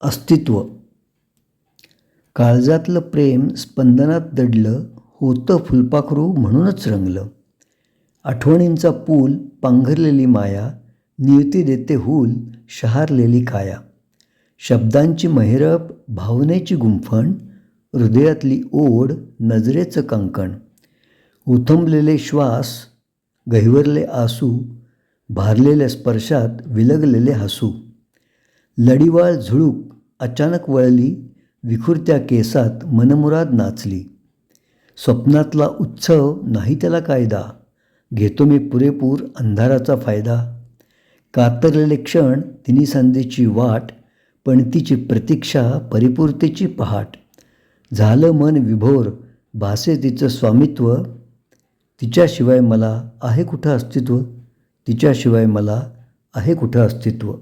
अस्तित्व. काळजातलं प्रेम स्पंदनात दडलं होतं फुलपाखरू म्हणूनच रंगलं. आठवणींचा पूल पांघरलेली माया नियती देते हूल शहारलेली काया. शब्दांची महिरप भावनेची गुंफण हृदयातली ओढ नजरेचं कंकण. उथंबलेले श्वास गहिवरले आसू भारलेल्या स्पर्शात विलगलेले हसू. लढीवाळ झुळूक अचानक वळली विखुरत्या केसात मनमुराद नाचली. स्वप्नातला उत्सव नाही त्याला कायदा घेतो मी पुरेपूर अंधाराचा फायदा. कातरलेले क्षण तिन्ही संधीची वाट पण तिची प्रतीक्षा परिपूर्तीची पहाट. झालं मन विभोर भासे तिचं स्वामित्व. तिच्याशिवाय मला आहे कुठं अस्तित्व? तिच्याशिवाय मला आहे कुठं अस्तित्व?